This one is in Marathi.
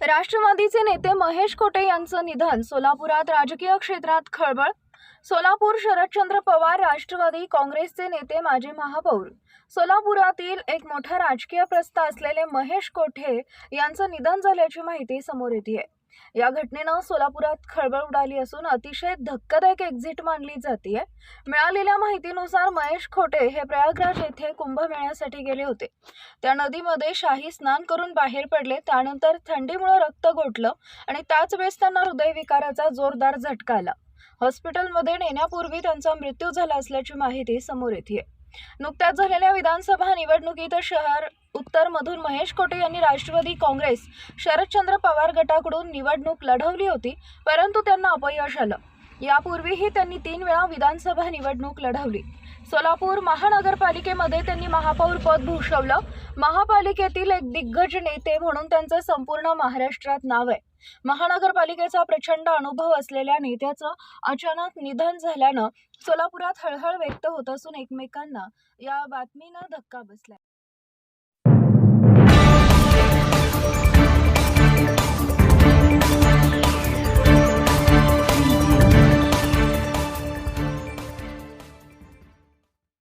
राष्ट्रवादीचे नेते महेश कोटे यांचं निधन सोलापुरात राजकीय क्षेत्रात खळबळ सोलापूर शरदचंद्र पवार राष्ट्रवादी काँग्रेसचे नेते माजी महापौर सोलापुरातील एक मोठा राजकीय प्रस्ताव असलेले महेश कोठे यांचं निधन झाल्याची माहिती समोर येते या घटनेनं सोलापुरात खळबळ उडाली असून अतिशय धक्कादायक एक्झिट मानली जाते मिळालेल्या माहितीनुसार महेश खोटे हे प्रयागराज येथे कुंभमेळ्यासाठी गेले होते. त्या नदीमध्ये शाही स्नान करून बाहेर पडले त्यानंतर थंडीमुळे रक्त गोठलं आणि त्याच वेळेस त्यांना हृदयविकाराचा जोरदार झटका आला. हॉस्पिटलमध्ये नेण्यापूर्वी त्यांचा मृत्यू झाला असल्याची माहिती समोर येते नुकत्याच झालेल्या विधानसभा निवडणुकीत शहर उत्तरमधून महेश कोटे यांनी राष्ट्रवादी काँग्रेस शरदचंद्र पवार गटाकडून निवडणूक लढवली होती परंतु त्यांना अपयश आलं. यापूर्वीही त्यांनी तीन वेळा विधानसभा निवडणूक लढवली. सोलापूर महानगरपालिकेमध्ये त्यांनी महापौर पद भूषवलं. महापालिकेतील एक दिग्गज नेते म्हणून त्यांचं संपूर्ण महाराष्ट्रात नाव आहे. महानगरपालिकेचा प्रचंड अनुभव असलेल्या नेत्याचं अचानक निधन झाल्यानं सोलापुरात हळहळ व्यक्त होत असून एकमेकांना या बातमीनं धक्का बसला